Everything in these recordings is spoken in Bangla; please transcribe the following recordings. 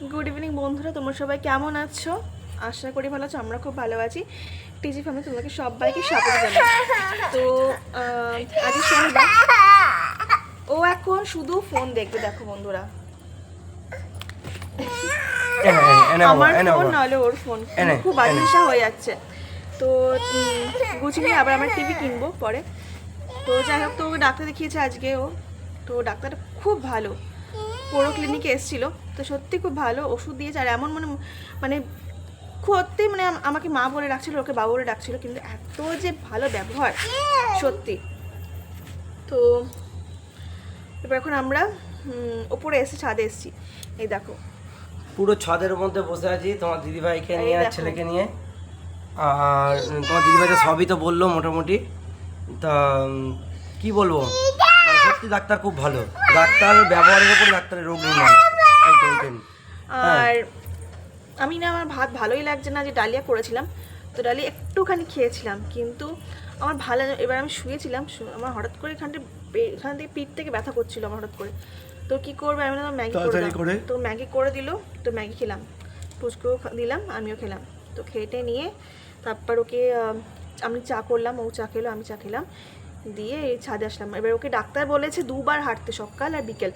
গুড ইভিনিং বন্ধুরা তোমরা সবাই কেমন আছো? আশা করি ভালো আছো আমরা খুব ভালো আছি। টিজি ফ্যামিলি তোমাকে সবাইকে স্বাগত জানাই। তো আজকে শনিবার। ও এখন শুধু ফোন দেখবে দেখো বন্ধুরা। আমার ফোন। নাহলে ওর ফোন খুব এনে। বাজে হয়ে যাচ্ছে। তো গুছিয়ে আবার আমার টিভি কিনবো পরে। তো যাই হোক তো ডাক্তার দেখিয়েছে আজকে ও। তো ডাক্তারটা খুব ভালো। পুরো ক্লিনিকে এসেছিল। তো সত্যি খুব ভালো ওষুধ দিয়েছে। আর এমন মানে মানে সত্যি মানে আমাকে মা বলে ডাকছিল ওকে বাবা বলে ডাকছিল কিন্তু এত যে ভালো ব্যবহার সত্যি। তো এবার এখন আমরা ওপরে এসে ছাদে এসেছি। এই দেখো। পুরো ছাদের মধ্যে বসে আছি তোমার দিদিভাইকে নিয়ে আর ছেলেকে নিয়ে। আর তোমার দিদিভাই তো সবই তো বলল মোটামুটি। তা কি বলব? সত্যি ডাক্তার খুব ভালো। ডাক্তার ব্যবহারের উপর ডাক্তারের রোগ নির্ণয়। হ্যাঁ। আর আমি না আমার ভাত ভালোই লাগছে না যে ডালিয়া করেছিলাম। তো ডালিয়া একটুখানি খেয়েছিলাম কিন্তু আমার ভালো এবার আমি শুয়েছিলাম শু- আমার হঠাৎ করে এখানটা এখান থেকে পিঠ থেকে ব্যথা করছিল আমার হঠাৎ করে। তো কি করবে? আমি না ম্যাগি করে। তো ম্যাগি করে দিল তো ম্যাগি খেলাম। টুচকেও খা- দিলাম আমিও খেলাম। তো খেটে নিয়ে তারপর ওকে আমি চা করলাম ও চা খেলো আমি চা খেলাম। দিয়ে এই ছাদে আসলাম। এবার ওকে ডাক্তার বলেছে দুবার হাঁটতে সকাল আর বিকেল।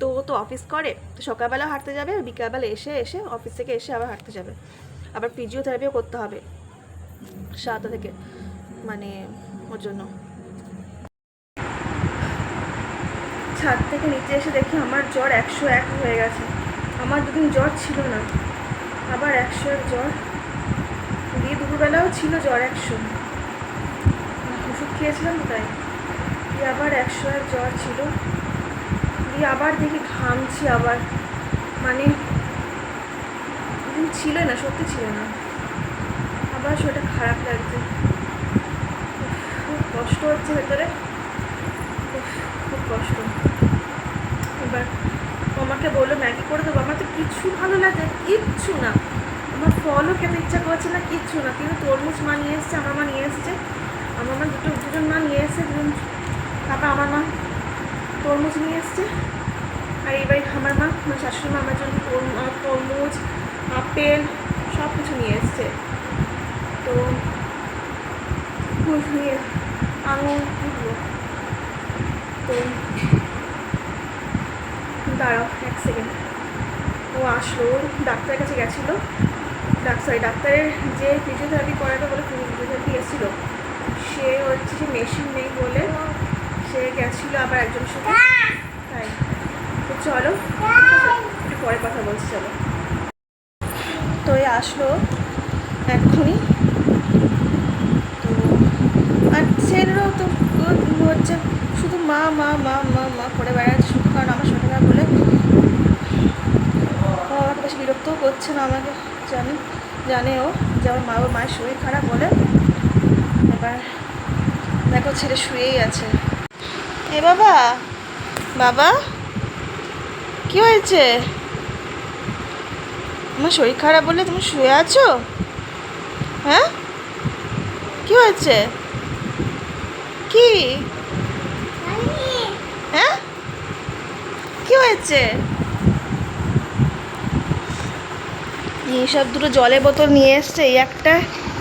তো ও তো অফিস করে, তো সকালবেলা হাঁটতে যাবে আর বিকালবেলা এসে এসে অফিস থেকে এসে আবার হাঁটতে যাবে। আবার ফিজিওথেরাপিও করতে হবে সাতটা থেকে মানে ওর জন্য। ছাদ থেকে নিচে এসে দেখি আমার জ্বর একশো এক হয়ে গেছে। আমার দুদিন জ্বর ছিল না, আবার একশো এক জ্বর। দিয়ে দুপুরবেলাও ছিল জ্বর একশো। খেয়েছিলাম তো তাই। দিয়ে আবার একশো এক জ্বর ছিল। দিয়ে আবার দেখি ঘামছি আবার। মানে ছিল না, সত্যি ছিল না। আবার সেটা খারাপ লাগছে। খুব কষ্ট হচ্ছে ভেতরে। খুব কষ্ট। এবার ও আমাকে বলল, ম্যাগি করে দেবো। আমার তো কিচ্ছু ভালো লাগে কিচ্ছু না। আমার ফলও খেতে ইচ্ছা করছে না, কিচ্ছু না। কিন্তু তরমুজ মা নিয়ে এসছে, আমার মা নিয়ে এসছে। আমার মা দুটো দুজন মা নিয়ে এসছে দুজন তারপর আমার মা তরমুজ নিয়ে এসছে। আর এবার আমার মা, আমার শাশুড়ি মা, আমার জন্য তরমুজ, আপেল সব কিছু নিয়ে এসছে। তো ফুল নিয়ে আঙুর তো দাঁড়াও এক সেকেন্ড ও আসলো ডাক্তারের কাছে গেছিল। ডাক্তার ডাক্তারের যে ফিজিওথেরাপি করাবে বলে ফিজিওথেরাপি এসেছিল। সে হচ্ছে যে মেশিন নেই বলে সে গেছিল আবার একজন সাথে। তাই। তো চলো একটু পরে কথা বলছি চলো। তো এই আসলো এক্ষুনি। তো আর ছেলেরও তো হচ্ছে শুধু মা মা মা মা মা করে বেড়াচ্ছে শুধু কারণ আমার শরীর খারাপ বলে। আমাকে বেশি বিরক্তও করছে না আমাকে জানি জানে ও যে আমার মা মায়ের শরীর খারাপ বলে। এবার দেখো, ছেলে শুয়েই আছে। এ বাবা বাবা, কি হয়েছে? তোমার শরীর খারাপ বলে তুমি শুয়ে আছো? হ্যাঁ? কি হয়েছে? কি? হ্যাঁ? কি হয়েছে? এইসব দুটো জলের বোতল নিয়ে এসছে, এই একটা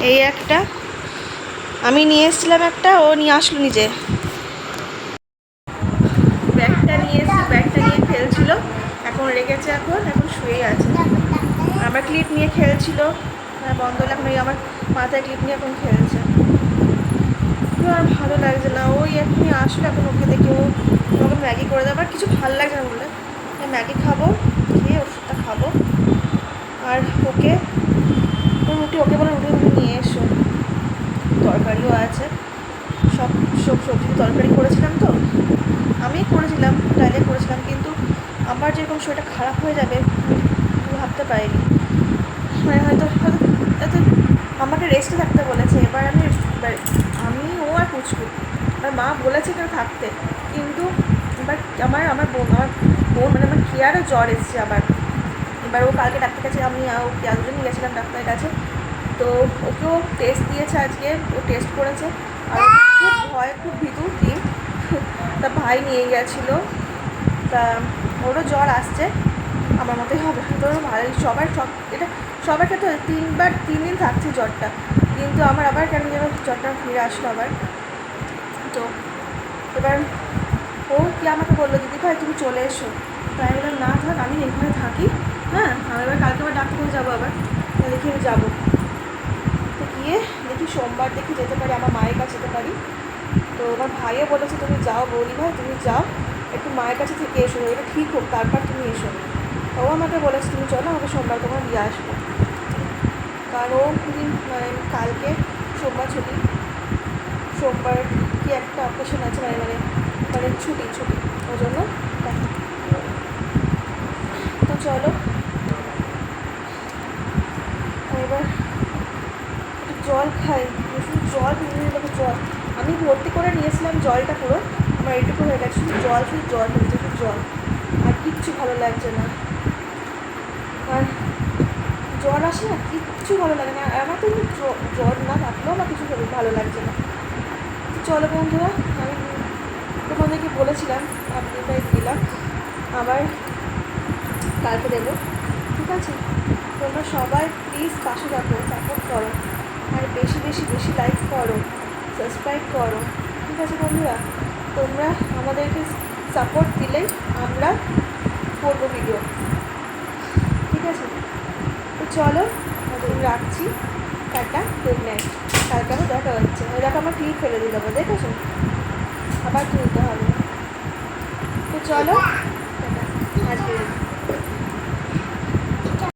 এই একটা। আমি নিয়ে এসেছিলাম একটা, ও নিয়ে আসলো নিজে। ব্যাগটা নিয়ে এসে ব্যাগটা নিয়ে খেলছিল, এখন রেখেছে এখন এখন শুয়েই আছে। আমার ক্লিপ নিয়ে খেলছিল বন্ধ হলে, এখন আমার মাথায় ক্লিপ নিয়ে এখন খেলছে। আর ভালো লাগছে না, ওই এখনই আসলে, এখন ওকে দেখে ও ওকে ম্যাগি করে দেবো, আর কিছু ভালো লাগছে না বলে। ম্যাগি খাব, খেয়ে ওষুধটা খাব। আর ওকে ও রুটি ওকে বলে রুটি নিয়ে এসো। তরকারিও আছে। সব সব সবজি তরকারি করেছিলাম তো। আমি করেছিলাম, ডাইলে করেছিলাম, কিন্তু আমার যেরকম শরীরটা খারাপ হয়ে যাবে ভাবতে পারিনি। মানে হয়তো হয়তো আমাকে রেস্টে থাকতে বলেছে, এবার আমি আমি, ও আর পুচকু। আর মা বলেছে কেন থাকতে? কিন্তু এবার আমার আমার বোন আমার বোন মানে আমার কেয়ারও জ্বর এসছে আবার। এবার ও কালকে ডাক্তার কাছে, আমি দুজন গেছিলাম ডাক্তারের কাছে। তো ওকেও টেস্ট দিয়েছে আজকে, ও টেস্ট করেছে। আর খুব ভয়, খুব ভীতু, কি? তা ভাই নিয়ে গেছিল। তা ওরও জ্বর আসছে, আমার মতোই হবে। তোর ভালো সবার সব এটা সবার ক্ষেত্রে তিনবার তিন দিন থাকছে জ্বরটা। কিন্তু আমার আবার কেন যেন জ্বরটা ফিরে আসলো আবার। তো এবার ও কি আমাকে বলল, দিদি ভাই, তুমি চলে এসো। তাই বললাম, না থাক, আমি এখানে থাকি। হ্যাঁ আমি এবার কালকে আবার ডাক্তার যাব আবার। দেখি আমি যাব। গিয়ে দেখি সোমবার দেখি যেতে পারি, আমার মায়ের কাছে যেতে পারি। তো আমার ভাইও বলেছে, তুমি যাও বৌদি ভাই তুমি যাও। একটু মায়ের কাছে থেকে এসো, এটা ঠিক হোক, তারপর তুমি এসো। ও আমাকে বলেছে, তুমি চলো, আমাকে সোমবার তোমার দিয়ে আসব। কারণ ও দিন মানে কালকে সোমবার ছুটি। সোমবার কি একটা অপারেশন আছে মানে মানে মানে ছুটি ছুটি ওই জন্য দেখো। তো চলো এবার একটু জল খাই শুধু জল নিয়ে দেখো জল আমি ভর্তি করে নিয়েছিলাম জলটা পুরো আমার এইটুকু হয়ে গেছে। শুধু জল শুধু জল হয়েছে শুধু জল। আর কিচ্ছু ভালো লাগছে না। আর জ্বর আসে না, কিচ্ছু ভালো লাগে না। আমার তো জ্বর না থাকলেও আমার কিছু ভালো- লাগছে না। চলো বন্ধুরা, আমি তোমাদেরকে বলেছিলাম আপডেটটাই দিলাম। আবার কালকে দেবো ঠিক আছে? তোমরা সবাই প্লিজ পাশে রাখো সাপোর্ট করো। আর বেশি বেশি বেশি লাইক করো সাবস্ক্রাইব করো। ঠিক আছে বন্ধুরা, তোমরা আমাদেরকে সাপোর্ট দিলেই আমরা করব ভিডিও ঠিক আছে? তো চলো রাখছি। টাটা গুড নাইট কালকে আবার দেখা হচ্ছে। ওই দেখো আমার ক্লিপ ফেলে দিল দেখেছ? আবার তুলতে হবে। তো চলো